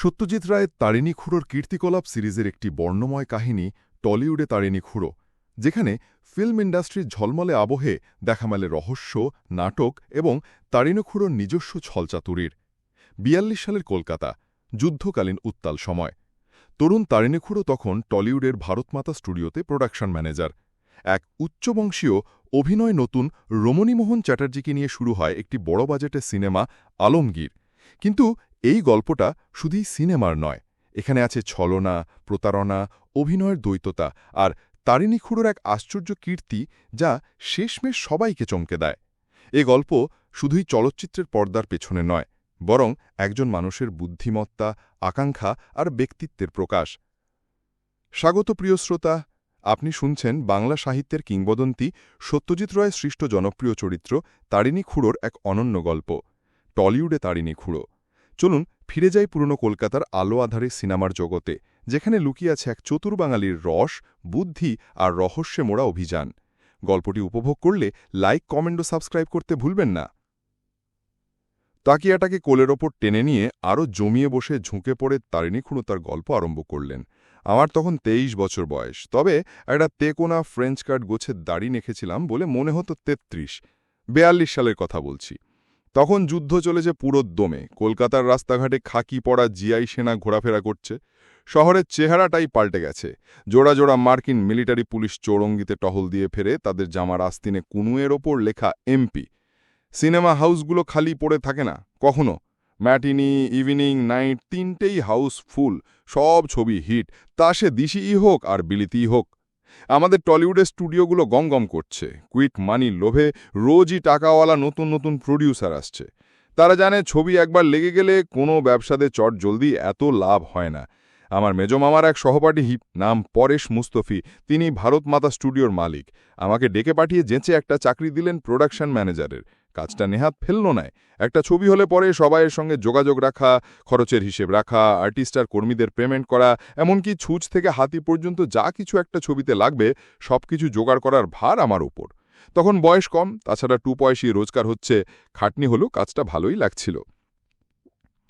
সত্যজিৎ রায়ের তারিণী খুড়োর কীর্তিকলাপ সিরিজের একটি বর্ণময় কাহিনী টলিউডে তারিণী খুঁড়ো, যেখানে ফিল্ম ইন্ডাস্ট্রির ঝলমলে আবহে দেখা মেলে রহস্য, নাটক এবং তারিণী খুঁড়োর নিজস্ব ছলচাতুরির। বিয়াল্লিশ সালের কলকাতা, যুদ্ধকালীন উত্তাল সময়। তরুণ তারিণী খুড়ো তখন টলিউডের ভারতমাতা স্টুডিওতে প্রোডাকশন ম্যানেজার। এক উচ্চবংশীয় অভিনয় নতুন রমণীমোহন চ্যাটার্জিকে নিয়ে শুরু হয় একটি বড় বাজেটের সিনেমা আলমগীর। কিন্তু এই গল্পটা শুধুই সিনেমার নয়, এখানে আছে ছলনা, প্রতারণা, অভিনয়ের দ্বৈততা আর তারিণী খুড়োর এক আশ্চর্য কীর্তি যা শেষমেশ সবাইকে চমকে দেয়। এ গল্প শুধুই চলচ্চিত্রের পর্দার পেছনে নয়, বরং একজন মানুষের বুদ্ধিমত্তা, আকাঙ্ক্ষা আর ব্যক্তিত্বের প্রকাশ। স্বাগত প্রিয় শ্রোতা, আপনি শুনছেন বাংলা সাহিত্যের কিংবদন্তি সত্যজিৎ রায়ের সৃষ্ট জনপ্রিয় চরিত্র তারিণী খুড়োর এক অনন্য গল্প, টলিউডে তারিণী খুড়ো। চলুন ফিরে যাই পুরনো কলকাতার আলো আধারে সিনেমার জগতে, যেখানে লুকিয়ে আছে এক চতুর বাঙালির রস, বুদ্ধি আর রহস্যে মোড়া অভিযান। গল্পটি উপভোগ করলে লাইক, কমেন্ট ও সাবস্ক্রাইব করতে ভুলবেন না। তাকিয়াটাকে কোলের ওপর টেনে নিয়ে আরও জমিয়ে বসে ঝুঁকে পড়ে তারিণী খুঁড়ো তার গল্প আরম্ভ করলেন। আমার তখন তেইশ বছর বয়স, তবে একটা তেকোনা ফ্রেঞ্চ কার্ড গোছের দাড়ি নেখেছিলাম বলে মনে হতো তেত্রিশ। বেয়াল্লিশ সালের কথা বলছি। তখন যুদ্ধ চলেছে পুরো দমে। কলকাতার রাস্তাঘাটে খাকি পড়া জিআই সেনা ঘোরাফেরা করছে। শহরের চেহারাটাই পাল্টে গেছে। জোড়া জোড়া মার্কিন মিলিটারি পুলিশ চৌরঙ্গিতে টহল দিয়ে ফেরে তাদের জামার আস্তিনে কুনুয়ের ওপর লেখা এমপি। সিনেমা হাউসগুলো খালি পড়ে থাকে না। কখনো? ম্যাটিনি, ইভিনিং, নাইট, তিনটেই হাউস ফুল সব ছবি হিট। তা সে দিশিই হোক আর বিলিতিই হোক। আমাদের টলিউডের স্টুডিওগুলো গমগম করছে। কুইক মানি লোভে রোজই টাকাওয়ালা নতুন নতুন প্রডিউসার আসছে। তারা জানে ছবি একবার লেগে গেলে কোনো ব্যবসাতে চট জলদি এত লাভ হয় না। আমার মেজমামার এক সহপাঠী হিপ নাম পরেশ মুস্তফি, তিনি ভারত মাতা স্টুডিওর মালিক। আমাকে ডেকে পাঠিয়ে যেঁচে একটা চাকরি দিলেন প্রোডাকশন ম্যানেজারের। কাজটা নেহাত ফেলল নাই। একটা ছবি হলে পরে সবাইয়ের সঙ্গে যোগাযোগ রাখা, খরচের হিসেব রাখা আর্টিস্ট আর কর্মীদের পেমেন্ট করা, এমনকি ছুঁচ থেকে হাতি পর্যন্ত যা কিছু একটা ছবিতে লাগবে সব কিছু জোগাড় করার ভার আমার উপর। তখন বয়স কম, তাছাড়া টু পয়সি রোজগার হচ্ছে, খাটনি হলেও কাজটা ভালোই লাগছিল।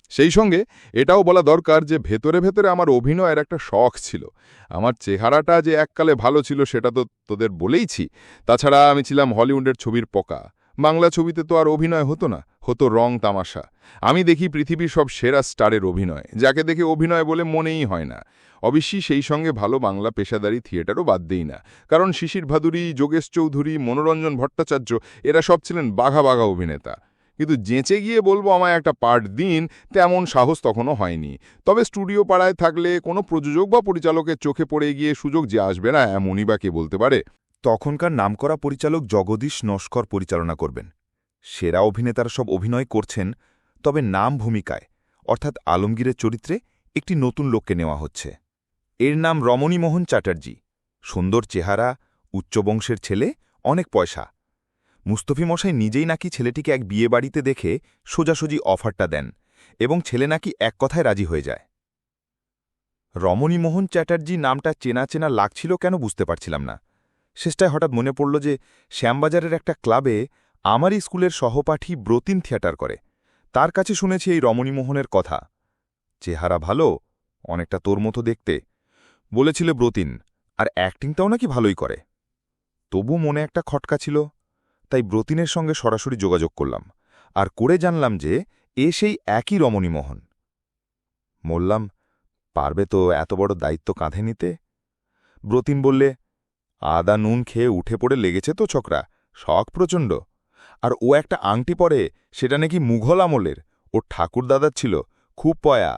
সেই সঙ্গে এটাও বলা দরকার যে, ভেতরে ভেতরে আমার অভিনয়ের একটা শখ ছিল। আমার চেহারাটা যে এককালে ভালো ছিল, সেটা তো তোদের বলেইছি। তাছাড়া আমি ছিলাম হলিউডের ছবির পকা। বাংলা ছবিতে তো আর অভিনয় হতো না, হতো রং তামাশা। আমি দেখি পৃথিবীর সব সেরা স্টারের অভিনয়, যাকে দেখে অভিনয় বলে মনেই হয় না। অবশ্যই সেই সঙ্গে ভালো বাংলা পেশাদারি থিয়েটারও বাদ দেই না, কারণ শিশির ভাদুরী, যোগেশ চৌধুরী, মনোরঞ্জন ভট্টাচার্য, এরা সব ছিলেন বাঘা বাঘা অভিনেতা। কিন্তু যেঁচে গিয়ে বলব আমায় একটা পার্ট দিন, তেমন সাহস তখনও হয়নি। তবে স্টুডিও পাড়ায় থাকলে কোনো প্রযোজক বা পরিচালকের চোখে পড়ে গিয়ে সুযোগ যে আসবে না, এমনই বা কে বলতে পারে? তখনকার নামকরা পরিচালক জগদীশ নস্কর পরিচালনা করবেন। সেরা অভিনেতারা সব অভিনয় করছেন, তবে নাম ভূমিকায়, অর্থাৎ আলমগীরের চরিত্রে একটি নতুন লোককে নেওয়া হচ্ছে। এর নাম রমণীমোহন চ্যাটার্জি। সুন্দর চেহারা উচ্চবংশের ছেলে, অনেক পয়সা। মুস্তফি মশাই নিজেই নাকি ছেলেটিকে এক বিয়ে বাড়িতে দেখে সোজাসুজি অফারটা দেন এবং ছেলে নাকি এক কথায় রাজি হয়ে যায়। রমণীমোহন চ্যাটার্জি নামটা চেনা চেনা লাগছিল কেন বুঝতে পারছিলাম না। শেষটায় হঠাৎ মনে পড়ল যে শ্যামবাজারের একটা ক্লাবে আমারই স্কুলের সহপাঠী ব্রতিন থিয়েটার করে। তার কাছে শুনেছি এই রমণীমোহনের কথা। চেহারা ভালো, অনেকটা তোর মতো দেখতে। বলেছিল ব্রতিন, আর অ্যাক্টিংটাও নাকি ভালোই করে। তবু মনে একটা খটকা ছিল, তাই ব্রতিনের সঙ্গে সরাসরি যোগাযোগ করলাম, আর করে জানলাম যে এ সেই একই রমণীমোহন বললাম, পারবে তো এত বড় দায়িত্ব কাঁধে নিতে? ব্রতিন বললে আদা, নুন খেয়ে উঠে পড়ে লেগেছে তো ছোকরা। শখ প্রচণ্ড। আর ও একটা আংটি পরে, সেটা নাকি মুঘল আমলের। ও ঠাকুরদাদার ছিল, খুব পয়া।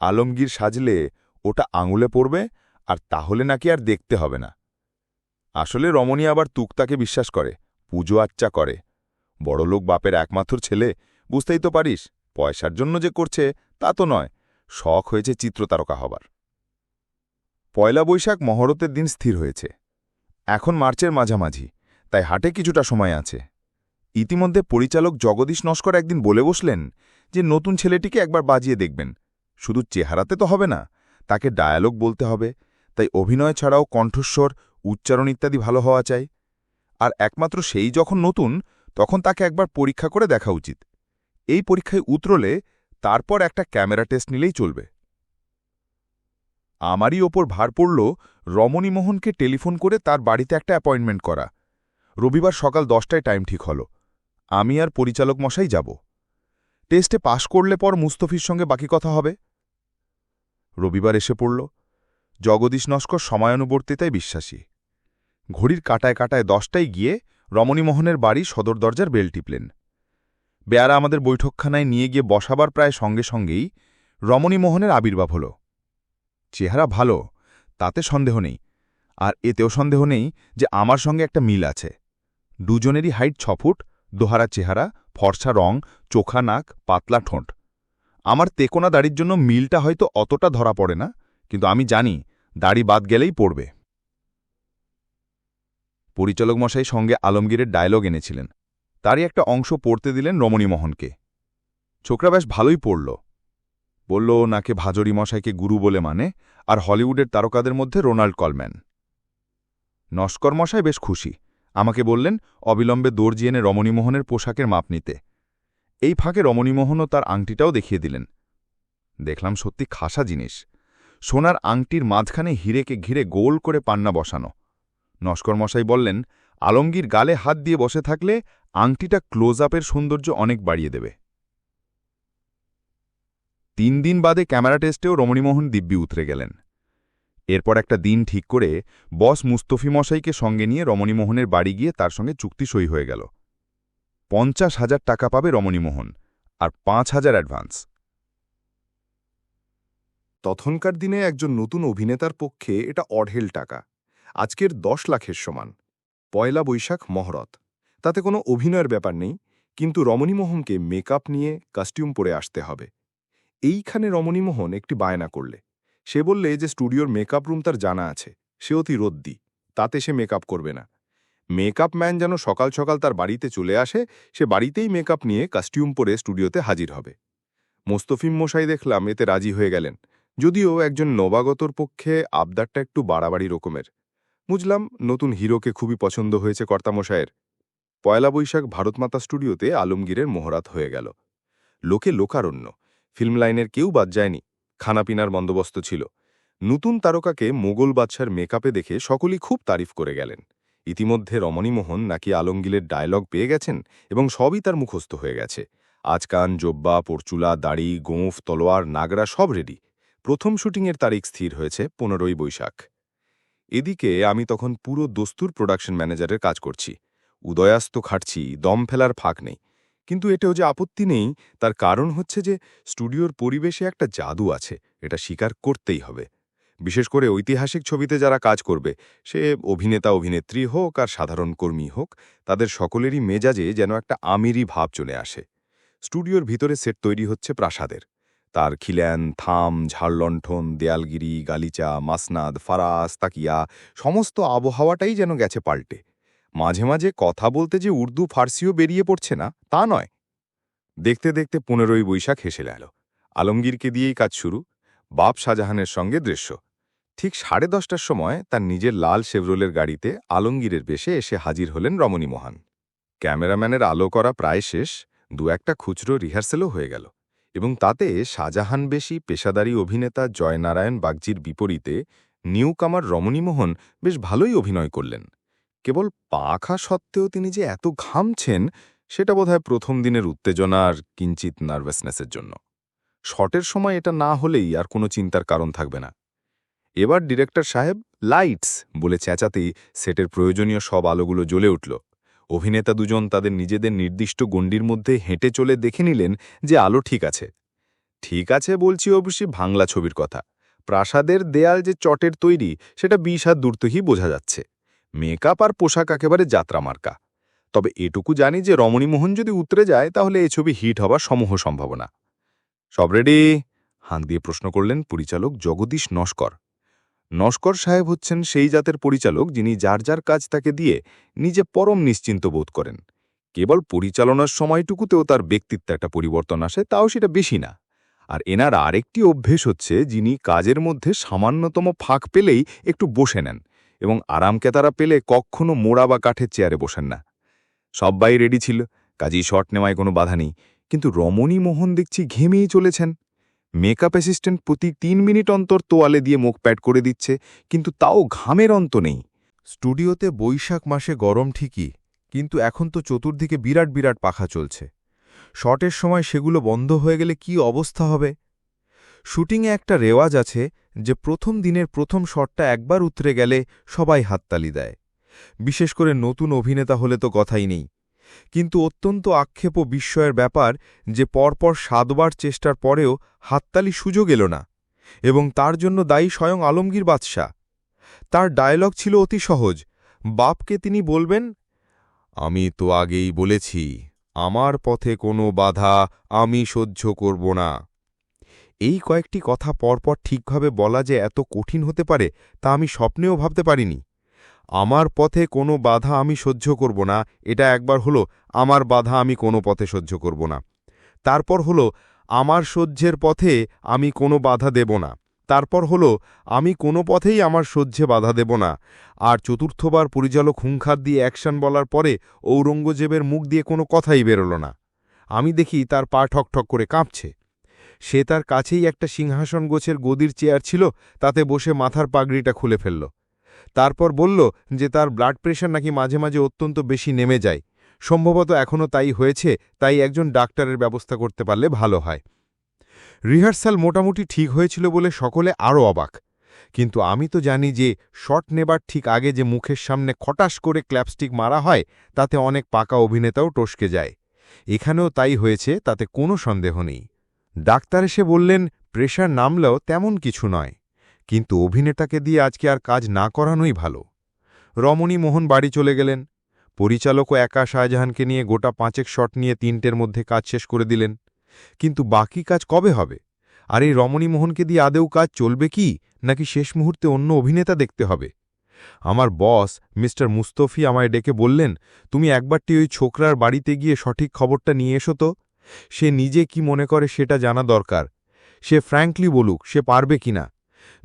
আলমগীর সাজলে ওটা আঙুলে পড়বে, আর তাহলে নাকি আর দেখতে হবে না। আসলে রমণী আবার তুকতাকে বিশ্বাস করে, পুজো আচ্চা করে। বড়লোক বাপের একমাত্র ছেলে, বুঝতেই তো পারিস, পয়সার জন্য যে করছে, তা তো নয়। শখ হয়েছে চিত্রতারকা হবার। পয়লা বৈশাখ মহরতের দিন স্থির হয়েছে। এখন মার্চের মাঝামাঝি, তাই হাটে কিছুটা সময় আছে। ইতিমধ্যে পরিচালক জগদীশ নস্কর একদিন বলে বসলেন যে নতুন ছেলেটিকে একবার বাজিয়ে দেখবেন। শুধু চেহারাতে তো হবে না, তাকে ডায়ালগ বলতে হবে, তাই অভিনয় ছাড়াও কণ্ঠস্বর, উচ্চারণ ইত্যাদি ভালো হওয়া চাই। আর একমাত্র সেই যখন নতুন, তখন তাকে একবার পরীক্ষা করে দেখা উচিত। এই পরীক্ষায় উতরলে তারপর একটা ক্যামেরা টেস্ট নিলেই চলবে। আমারই ওপর ভার পড়ল রমণীমোহনকে টেলিফোন করে তার বাড়িতে একটা অ্যাপয়েন্টমেন্ট করা। রবিবার সকাল দশটায় টাইম ঠিক হল। আমি আর পরিচালক মশাই যাব। টেস্টে পাশ করলে পর মুস্তফির সঙ্গে বাকি কথা হবে। রবিবার এসে পড়ল। জগদীশ নস্কর সময়ানুবর্তিতায় বিশ্বাসী। ঘড়ির কাটায় কাটায় দশটায় গিয়ে রমণীমোহনের বাড়ি সদর দরজার বেল টিপলেন। বেয়ারা আমাদের বৈঠকখানায় নিয়ে গিয়ে বসাবার প্রায় সঙ্গে সঙ্গেই রমণীমোহনের আবির্ভাব হল। চেহারা ভালো, তাতে সন্দেহ নেই। আর এতেও সন্দেহ নেই যে আমার সঙ্গে একটা মিল আছে। দুজনেরই হাইট ছ ফুট, দোহারা চেহারা, ফর্সা রং, চোখা নাক, পাতলা ঠোঁট। আমার তেকোনা দাড়ির জন্য মিলটা হয়তো অতটা ধরা পড়ে না, কিন্তু আমি জানি দাড়ি বাদ গেলেই পড়বে। পরিচালক মশাই সঙ্গে আলমগীরের ডায়লগ এনেছিলেন। তারই একটা অংশ পড়তে দিলেন রমণীমোহনকে। ছোকরা বেশ ভালোই পড়ল। বলল নাকে ভাজরি মশাইকে গুরু বলে মানে আর হলিউডের তারকাদের মধ্যে রোনাল্ড কলম্যান। নস্কর মশাই বেশ খুশি। আমাকে বললেন, অবিলম্বে দর্জি এনে রমণীমোহনের পোশাকের মাপ নিতে। এই ফাঁকে রমণীমোহনও তার আংটিটাও দেখিয়ে দিলেন। দেখলাম সত্যি খাসা জিনিস। সোনার আংটির মাঝখানে হিরেকে ঘিরে গোল করে পান্না বসানো। নস্কর মশাই বললেন, আলমগীর গালে হাত দিয়ে বসে থাকলে আংটিটা ক্লোজ আপের সৌন্দর্য অনেক বাড়িয়ে দেবে। তিন দিন বাদে ক্যামেরা টেস্টেও রমণীমোহন দিব্যি উতরে গেলেন। এরপর একটা দিন ঠিক করে বস মুস্তফি মশাইকে সঙ্গে নিয়ে রমণীমোহনের বাড়ি গিয়ে তার সঙ্গে চুক্তি সই হয়ে গেল। পঞ্চাশ হাজার টাকা পাবে রমণীমোহন আর পাঁচ হাজার অ্যাডভান্স। তখনকার দিনে একজন নতুন অভিনেতার পক্ষে এটা অঢেল টাকা। আজকের দশ লাখের সমান। পয়লা বৈশাখ, মহরত। তাতে কোনো অভিনয়ের ব্যাপার নেই, কিন্তু রমণীমোহনকে মেকআপ নিয়ে কাস্টিউম পরে আসতে হবে। এইখানে রমণীমোহন একটি বায়না করলে। সে বললে যে স্টুডিওর মেকআপ রুম তার জানা আছে, সে অতি রদ্দি, তাতে সে মেকআপ করবে না। মেকআপ ম্যান যেন সকাল সকাল তার বাড়িতে চলে আসে, সে বাড়িতেই মেকআপ নিয়ে কাস্টিউম পরে স্টুডিওতে হাজির হবে। মোস্তফিম মশাই দেখলাম এতে রাজি হয়ে গেলেন, যদিও একজন নবাগতর পক্ষে আবদারটা একটু বাড়াবাড়ি রকমের। বুঝলাম নতুন হিরোকে খুবই পছন্দ হয়েছে কর্তামশায়ের পয়লা বৈশাখ ভারতমাতা স্টুডিওতে আলমগীরের মোহরাত হয়ে গেল। লোকে লোকারণ্য ফিল্ম লাইনের কেউ বাদ যায়নি, খানাপিনার বন্দোবস্ত ছিল। নতুন তারকাকে মোগল বাদশার মেকআপে দেখে সকলেই খুব তারিফ করে গেলেন। ইতিমধ্যে রমণীমোহন নাকি আলমগীরের ডায়লগ পেয়ে গেছেন এবং সবই তার মুখস্থ হয়ে গেছে। আজকান, জব্বা, পরচুলা, দাড়ি, গোঁফ, তলোয়ার, নাগরা সব রেডি প্রথম শুটিংয়ের তারিখ স্থির হয়েছে পনেরোই বৈশাখ। এদিকে আমি তখন পুরো দস্তুর প্রোডাকশন ম্যানেজারের কাজ করছি। উদয়াস্ত খাটছি, দম ফেলার ফাঁক নেই। কিন্তু এটাও যে আপত্তি নেই, তার কারণ হচ্ছে যে স্টুডিওর পরিবেশে একটা জাদু আছে, এটা স্বীকার করতেই হবে। বিশেষ করে ঐতিহাসিক ছবিতে যারা কাজ করবে, সে অভিনেতা, অভিনেত্রী হোক আর সাধারণ কর্মী হোক, তাদের সকলেরই মেজাজে যেন একটা আমিরি ভাব চলে আসে। স্টুডিওর ভিতরে সেট তৈরি হচ্ছে প্রাসাদের। তার খিল্যান থাম, ঝাড়লণ্ঠন, দেয়ালগিরি, গালিচা, মাসনাদ, ফারাস, তাকিয়া, সমস্ত আবহাওয়াটাই যেন গেছে পাল্টে। মাঝে মাঝে কথা বলতে যে উর্দু, ফার্সিও বেরিয়ে পড়ছে না, তা নয়। দেখতে দেখতে পনেরোই বৈশাখ হেসে গেল আলমগীরকে দিয়েই কাজ শুরু। বাপ শাহজাহানের সঙ্গে দৃশ্য। ঠিক সাড়ে দশটার সময় তার নিজের লাল শেভরোলের গাড়িতে আলমগীরের বেশে এসে হাজির হলেন রমণী মোহন। ক্যামেরাম্যানের আলো করা প্রায় শেষ, দু একটা খুচরো রিহার্সেলও হয়ে গেল। এবং তাতে শাহজাহান বেশি, পেশাদারী অভিনেতা জয়নারায়ণ বাগজির বিপরীতে নিউ কামার রমণীমোহন বেশ ভালোই অভিনয় করলেন। কেবল পাখা সত্ত্বেও তিনি যে এত ঘামছেন, সেটা বোধহয় প্রথম দিনের উত্তেজনা আর কিঞ্চিত নার্ভাসনেসের জন্য। শটের সময় এটা না হলেই আর কোনো চিন্তার কারণ থাকবে না। এবার ডিরেক্টর সাহেব লাইটস বলে চেঁচাতেই সেটের প্রয়োজনীয় সব আলোগুলো জ্বলে উঠল। অভিনেতা দুজন তাদের নিজেদের নির্দিষ্ট গণ্ডির মধ্যে হেঁটে চলে দেখে নিলেন যে আলো ঠিক আছে। ঠিক আছে বলছি অবশ্যই বাংলা ছবির কথা। প্রাসাদের দেয়াল যে চটের তৈরি, সেটা বিশ হাত দূরতই বোঝা যাচ্ছে। মেকআপ আর পোশাক একেবারে যাত্রা মার্কা। তবে এটুকু জানি যে রমণীমোহন যদি উতরে যায়, তাহলে এই ছবি হিট হবার সমূহ সম্ভাবনা। সব রেডি? হাঁক দিয়ে প্রশ্ন করলেন পরিচালক জগদীশ নস্কর। নস্কর সাহেব হচ্ছেন সেই জাতের পরিচালক যিনি যার যার কাজ তাকে দিয়ে নিজে পরম নিশ্চিন্ত বোধ করেন। কেবল পরিচালনার সময়টুকুতেও তার ব্যক্তিত্বে একটা পরিবর্তন আসে, তাও সেটা বেশি না। আর এনার আরেকটি অভ্যেস হচ্ছে, যিনি কাজের মধ্যে সামান্যতম ফাঁক পেলেই একটু বসে নেন। এবং আরামকে তারা পেলে কখনো মোড়া বা কাঠের চেয়ারে বসেন না। সব্বাই রেডি ছিল, কাজেই শট নেওয়ায় কোনো বাধা নেই। কিন্তু রমণী মোহন দেখছি ঘেমেই চলেছেন। মেকআপ অ্যাসিস্ট্যান্ট প্রতি তিন মিনিট অন্তর তোয়ালে দিয়ে মুখ প্যাড করে দিচ্ছে, কিন্তু তাও ঘামের অন্ত নেই। স্টুডিওতে বৈশাখ মাসে গরম ঠিকই, কিন্তু এখন তো চতুর্দিকে বিরাট বিরাট পাখা চলছে। শটের সময় সেগুলো বন্ধ হয়ে গেলে কি অবস্থা হবে? শুটিংয়ে একটা রেওয়াজ আছে যে প্রথম দিনের প্রথম শটটা একবার উতরে গেলে সবাই হাততালি দেয়। বিশেষ করে নতুন অভিনেতা হলে তো কথাই নেই। কিন্তু অত্যন্ত আক্ষেপ ও বিস্ময়ের ব্যাপার যে পরপর সাতবার চেষ্টার পরেও হাততালি সুযোগ এল না এবং তার জন্য দায়ী স্বয়ং আলমগীর বাদশাহ। তার ডায়লগ ছিল অতি সহজ, বাপকে তিনি বলবেন, আমি তো আগেই বলেছি, আমার পথে কোনো বাধা আমি সহ্য করব না এই কয়েকটি কথা পরপর ঠিকভাবে বলা যে এত কঠিন হতে পারে, তা আমি স্বপ্নেও ভাবতে পারিনি। আমার পথে কোনো বাধা আমি সহ্য করব না, এটা একবার হলো, আমার বাধা আমি কোনো পথে সহ্য করব না। তারপর হলো, আমার সহ্যের পথে আমি কোনো বাধা দেব না। তারপর হলো, আমি কোনো পথেই আমার সহ্যে বাধা দেব না। আর চতুর্থবার পরিচালক হুঙ্খার দিয়ে অ্যাকশন বলার পরে ঔরঙ্গজেবের মুখ দিয়ে কোনো কথাই বেরোল না। আমি দেখি তার পা ঠকঠক করে কাঁপছে। সে তার কাছেই একটা সিংহাসন গোছের গদির চেয়ার ছিল, তাতে বসে মাথার পাগড়িটা খুলে ফেলল। তারপর বলল যে তার ব্লাড প্রেশার নাকি মাঝে মাঝে অত্যন্ত বেশি নেমে যায়। সম্ভবত এখনও তাই হয়েছে, তাই একজন ডাক্তারের ব্যবস্থা করতে পারলে ভালো হয়। রিহার্সাল মোটামুটি ঠিক হয়েছিল বলে সকলে আরও অবাক। কিন্তু আমি তো জানি যে শট নেবার ঠিক আগে যে মুখের সামনে খটাস করে ক্ল্যাপস্টিক মারা হয়, তাতে অনেক পাকা অভিনেতাও টসকে যায়। এখানেও তাই হয়েছে, তাতে কোনো সন্দেহ নেই। ডাক্তার এসে বললেন, প্রেশার নামলেও তেমন কিছু নয়। কিন্তু অভিনেতাকে দিয়ে আজকে আর কাজ না করানোই ভালো। রমণী মোহন বাড়ি চলে গেলেন। পরিচালকও একা শাহজাহানকে নিয়ে গোটা পাঁচেক শট নিয়ে তিনটের মধ্যে কাজ শেষ করে দিলেন। কিন্তু বাকি কাজ কবে হবে? আর এই রমণী মোহনকে দিয়ে আদেও কাজ চলবে কি, নাকি শেষ মুহূর্তে অন্য অভিনেতা দেখতে হবে? আমার বস, মিস্টার মুস্তফি আমায় ডেকে বললেন, তুমি একবারটি ওই ছোকরার বাড়িতে গিয়ে সঠিক খবরটা নিয়ে এসো তো। সে নিজে কি মনে করে সেটা জানা দরকার। সে ফ্র্যাঙ্কলি বলুক, সে পারবে কিনা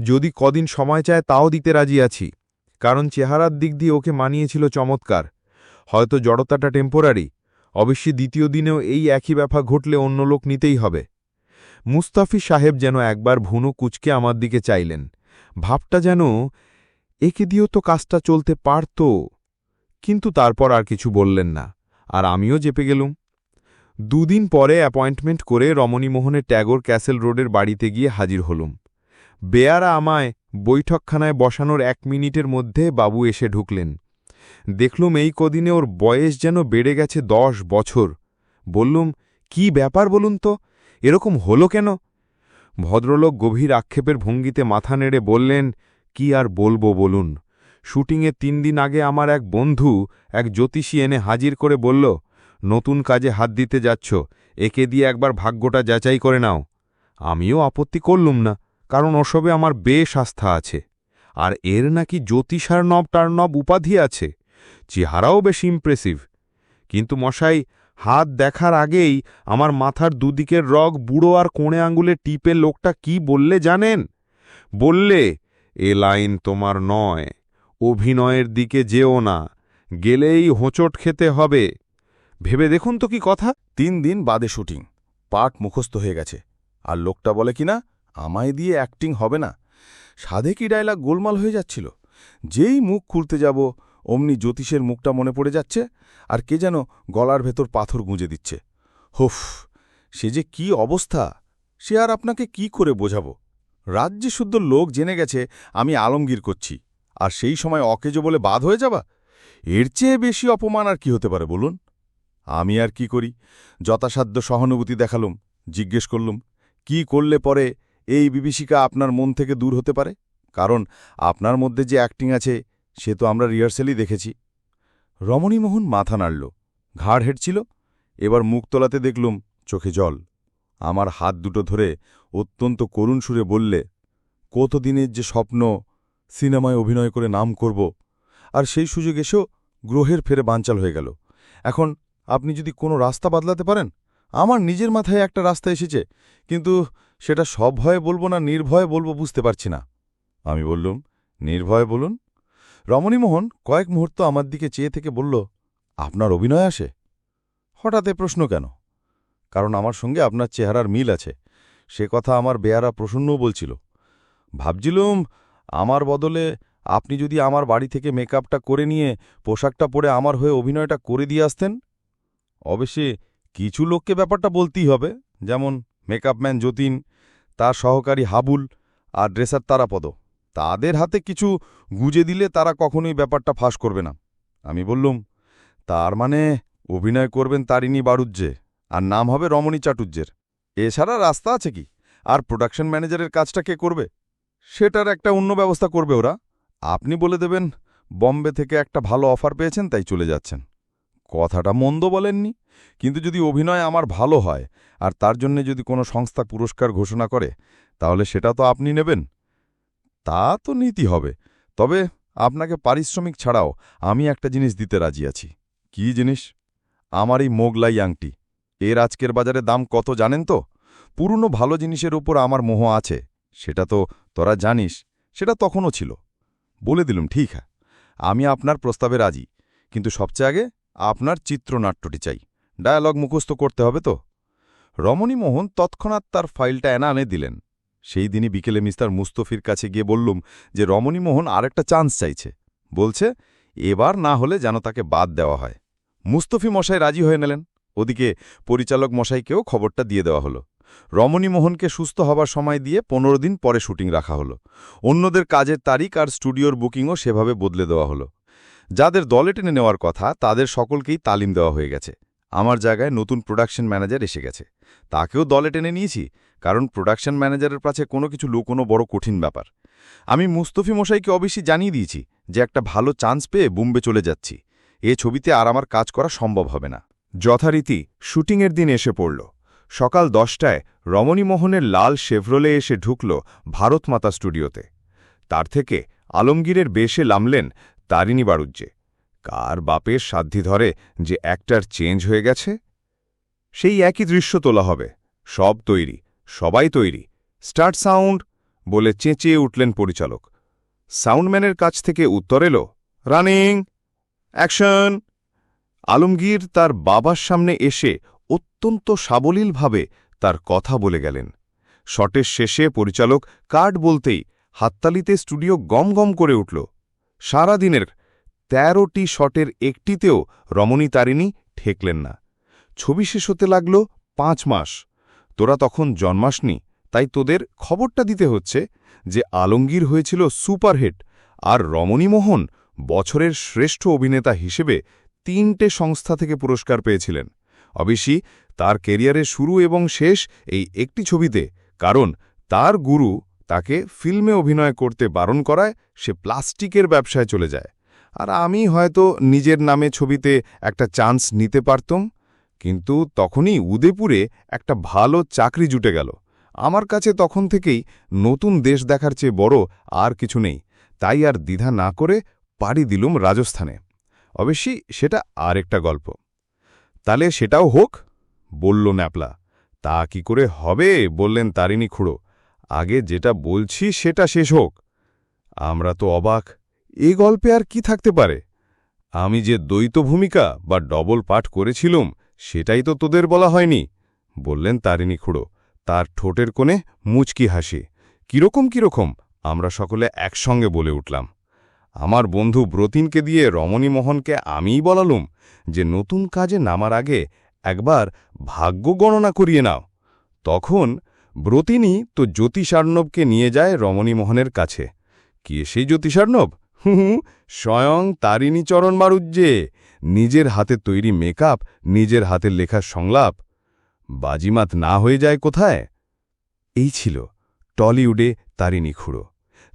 যদি কদিন সময় চায় তাও দিতে রাজি আছি। কারণ চেহারার দিক দিয়ে ওকে মানিয়েছিল চমৎকার। হয়তো জড়তাটা টেম্পোরারি অবশ্যই দ্বিতীয় দিনেও এই একই ব্যাপার ঘটলে অন্য লোক নিতেই হবে। মুস্তাফি সাহেব যেন একবার ভুনো কুচকে আমার দিকে চাইলেন। ভাবটা যেন, একে দিয়েও তো কাজটা চলতে পারত। কিন্তু তারপর আর কিছু বললেন না। আর আমিও চেপে গেলুম। দুদিন পরে অ্যাপয়েন্টমেন্ট করে রমণীমোহনের ট্যাগর ক্যাসেল রোডের বাড়িতে গিয়ে হাজির হলুম। বেয়ারা আমায় বৈঠকখানায় বসানোর এক মিনিটের মধ্যে বাবু এসে ঢুকলেন। দেখলুম এই কদিনে ওর বয়স যেন বেড়ে গেছে দশ বছর। বললুম, কি ব্যাপার বলুন তো? এরকম হলো কেন? ভদ্রলোক গভীর আক্ষেপের ভঙ্গিতে মাথা নেড়ে বললেন, কি আর বলব বলুন? শুটিংয়ে তিন দিন আগে আমার এক বন্ধু, এক জ্যোতিষী এনে হাজির করে বলল নতুন কাজে হাত দিতে যাচ্ছ, একে দিয়ে একবার ভাগ্যটা যাচাই করে নাও। আমিও আপত্তি করলুম না, কারণ ওসবে আমার বেশ আস্থা আছে। আর এর নাকি জ্যোতিষার নব টার্নব উপাধি আছে, চেহারাও বেশ ইমপ্রেসিভ কিন্তু মশাই, হাত দেখার আগেই আমার মাথার দুদিকের রগ বুড়ো আর কোণে আঙুলে টিপে লোকটা কি বললে জানেন? বললে, এ লাইন তোমার নয়, অভিনয়ের দিকে যেও না, গেলেই হোঁচট খেতে হবে। ভেবে দেখুন তো কি কথা। তিন দিন বাদে শুটিং। পাঠ মুখস্থ হয়ে গেছে। আর লোকটা বলে কিনা আমায় দিয়ে অ্যাক্টিং হবে না। সাধে কি ডায়লগ গোলমাল হয়ে যাচ্ছিল? যেই মুখ খুলতে যাব, অমনি জ্যোতিষের মুখটা মনে পড়ে যাচ্ছে, আর কে যেন গলার ভেতর পাথর গুঁজে দিচ্ছে। হুফ, সে যে কি অবস্থা! সে আর আপনাকে কি করে বোঝাবো? রাজ্যে শুদ্ধ লোক জেনে গেছে, আমি আলমগীর করছি। আর সেই সময় অকেজো বলে বাদ হয়ে যাবা? এর চেয়ে বেশি অপমান আর কি হতে পারে বলুন? আমি আর কি করি? যথাসাধ্য সহানুভূতি দেখালুম, জিজ্ঞেস করলুম, কি করলে পরে এই বিভীষিকা আপনার মন থেকে দূর হতে পারে? কারণ আপনার মধ্যে যে অ্যাক্টিং আছে, সে তো আমরা রিহার্সেলই দেখেছি। রমণীমোহন মাথা নাড়ল, ঘাড় হেঁটছিল, এবার মুখ তোলাতে দেখলুম চোখে জল। আমার হাত দুটো ধরে অত্যন্ত করুণ সুরে বললে, কতদিনের যে স্বপ্ন সিনেমায় অভিনয় করে নাম করব? আর সেই সুযোগ এসেও গ্রহের ফেরে বাঞ্চাল হয়ে গেল। এখন আপনি যদি কোনো রাস্তা বদলাতে পারেন, আমার নিজের মাথায় একটা রাস্তা এসেছে, কিন্তু সেটা সব ভয়ে বলব না, নির্ভয়ে বলব বুঝতে পারছি না। আমি বললুম, নির্ভয়ে বলুন? রমণীমোহন কয়েক মুহূর্ত আমার দিকে চেয়ে থেকে বলল, আপনার অভিনয় আসে? হঠাৎ এ প্রশ্ন কেন? কারণ আমার সঙ্গে আপনার চেহারার মিল আছে। সে কথা আমার বেয়ারা প্রসন্নও বলছিল। ভাবছিলুম, আমার বদলে আপনি যদি আমার বাড়ি থেকে মেকআপটা করে নিয়ে পোশাকটা পরে আমার হয়ে অভিনয়টা করে দিয়ে আসতেন? অবশ্যই কিছু লোককে ব্যাপারটা বলতেই হবে, যেমন মেকআপম্যান যতীন, তার সহকারী হাবুল আর ড্রেসার তারাপদ। তাদের হাতে কিছু গুজে দিলে তারা কখনোই ব্যাপারটা ফাঁস করবে না। আমি বললুম, তার মানে অভিনয় করবেন তারিণী বাড়ুজ্জে আর নাম হবে রমণী চাটুজ্জের এছাড়া রাস্তা আছে কি? আর প্রোডাকশন ম্যানেজারের কাজটা কে করবে? সেটার একটা অন্য ব্যবস্থা করবে ওরা। আপনি বলে দেবেন, বম্বে থেকে একটা ভালো অফার পেয়েছেন, তাই চলে যাচ্ছেন। কথাটা মন্দ বলেননি। কিন্তু যদি অভিনয় আমার ভালো হয়, আর তার জন্য যদি কোনো সংস্থা পুরস্কার ঘোষণা করে, তাহলে সেটা তো আপনি নেবেন। তা তো নীতি হবে। তবে আপনাকে পারিশ্রমিক ছাড়াও আমি একটা জিনিস দিতে রাজি আছি। কি জিনিস? আমার এই মোগলাই আংটি। এর আজকের বাজারে দাম কত জানেন তো? পুরনো ভালো জিনিসের উপর আমার মোহ আছে। সেটা তো তোরা জানিস, সেটা তখনও ছিল। বলে দিলুম, ঠিক হ্যাঁ। আমি আপনার প্রস্তাবে রাজি। কিন্তু সবচেয়ে আগে আপনার চিত্রনাট্যটি চাই। ডায়ালগ মুখস্থ করতে হবে তো? রমণী মোহন তৎক্ষণাৎ তার ফাইলটা এনা আনে দিলেন। সেই দিনই বিকেলে মিস্টার মুস্তফির কাছে গিয়ে বললুম যে রমণী মোহন আর একটা চান্স চাইছে। বলছে, এবার না হলে যেন তাকে বাদ দেওয়া হয়। মুস্তফি মশাই রাজি হয়ে নিলেন। ওদিকে পরিচালক মশাইকেও খবরটা দিয়ে দেওয়া হলো। রমণী মোহনকে সুস্থ হবার সময় দিয়ে পনেরো দিন পরে শুটিং রাখা হলো। অন্যদের কাজের তারিখ আর স্টুডিওর বুকিংও সেভাবে বদলে দেওয়া হলো। যাদের দলে টেনে নেওয়ার কথা, তাদের সকলকেই তালিম দেওয়া হয়ে গেছে। আমার জায়গায় নতুন প্রোডাকশন ম্যানেজার এসে গেছে। তাকেও দলে টেনে নিয়েছি, কারণ প্রোডাকশন ম্যানেজারের কাছে কোনো কিছু লুকোনো বড় কঠিন ব্যাপার। আমি মুস্তফি মশাইকে অবশ্যই জানিয়ে দিয়েছি যে একটা ভালো চান্স পেয়ে বুম্বে চলে যাচ্ছি। এ ছবিতে আর আমার কাজ করা সম্ভব হবে না। যথারীতি, শুটিংয়ের দিন এসে পড়ল। সকাল দশটায় রমণীমোহনের লাল শেভরোলে এসে ঢুকল ভারতমাতা স্টুডিওতে। তার থেকে আলমগীরের বেশে লামলেন তারিণী বাড়ুজ্জে কার বাপের সাধ্যি ধরে যে একটার চেঞ্জ হয়ে গেছে? সেই একই দৃশ্য তোলা হবে। সব তৈরি, সবাই তৈরি। স্টার্ট সাউন্ড বলে চেঁচিয়ে উঠলেন পরিচালক। সাউন্ডম্যানের কাছ থেকে উত্তর এলো, রানিং, অ্যাকশন। আলমগীর তার বাবার সামনে এসে অত্যন্ত সাবলীলভাবে তার কথা বলে গেলেন। শটের শেষে পরিচালক কার্ড বলতেই হাততালিতে স্টুডিও গম গম করে উঠল। সারা দিনের তেরোটি শটের একটিতেও রমণী তারিণী ঠেকলেন না। ছবি শেষ হতে লাগল পাঁচ মাস। তোরা তখন জন্মাসনি, তাই তোদের খবরটা দিতে হচ্ছে যে আলমগীর হয়েছিল সুপারহিট আর রমণীমোহন বছরের শ্রেষ্ঠ অভিনেতা হিসেবে তিনটে সংস্থা থেকে পুরস্কার পেয়েছিলেন। অবশ্যই তার কেরিয়ারের শুরু এবং শেষ এই একটি ছবিতে, কারণ তার গুরু তাকে ফিল্মে অভিনয় করতে বারণ করায়, সে প্লাস্টিকের ব্যবসায় চলে যায়। আর আমি হয়তো নিজের নামে ছবিতে একটা চান্স নিতে পারতুম, কিন্তু তখনই উদয়পুরে একটা ভালো চাকরি জুটে গেল। আমার কাছে তখন থেকেই নতুন দেশ দেখার চেয়ে বড় আর কিছু নেই, তাই আর দ্বিধা না করে পাড়ি দিলুম রাজস্থানে। অবশ্যই সেটা আর একটা গল্প। তাহলে সেটাও হোক, বলল ন্যাপলা। তা কি করে হবে, বললেন তারিণী খুড়ো। আগে যেটা বলছি সেটা শেষ হোক। আমরা তো অবাক। এ গল্পে আর কি থাকতে পারে? আমি যে দ্বৈত ভূমিকা বা ডবল পাঠ করেছিলুম, সেটাই তো তোদের বলা হয়নি, বললেন তারিণী খুড়ো। তার ঠোঁটের কোণে মুচকি হাসি। কীরকম কীরকম, আমরা সকলে একসঙ্গে বলে উঠলাম। আমার বন্ধু ব্রতিনকে দিয়ে রমণী মোহনকে আমিই বলালুম যে নতুন কাজে নামার আগে একবার ভাগ্য গণনা করিয়ে নাও। তখন ব্রতিনী তো জ্যোতিষার্ণবকে নিয়ে যায় রমণী মোহনের কাছে। কে সেই জ্যোতিষার্ণব? হুঁ স্বয়ং তারিণী চরণ মারুজ্জে নিজের হাতে তৈরি মেকআপ, নিজের হাতের লেখা সংলাপ। বাজিমাত না হয়ে যায় কোথায়? এই ছিল টলিউডে তারিণী খুঁড়ো।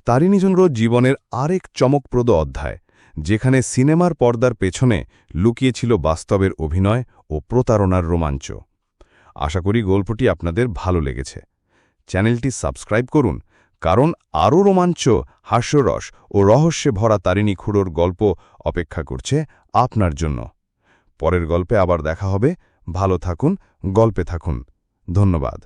তারিণীচন্দ্র জীবনের আরেক চমকপ্রদ অধ্যায়, যেখানে সিনেমার পর্দার পেছনে লুকিয়েছিল বাস্তবের অভিনয় ও প্রতারণার রোমাঞ্চ। আশা করি গল্পটি আপনাদের ভালো লেগেছে। চ্যানেলটি সাবস্ক্রাইব করুন, কারণ আরও রোমাঞ্চ, হাস্যরস ও রহস্যে ভরা তারিণী খুঁড়োর গল্প অপেক্ষা করছে আপনার জন্য। পরের গল্পে আবার দেখা হবে। ভালো থাকুন, গল্পে থাকুন। ধন্যবাদ।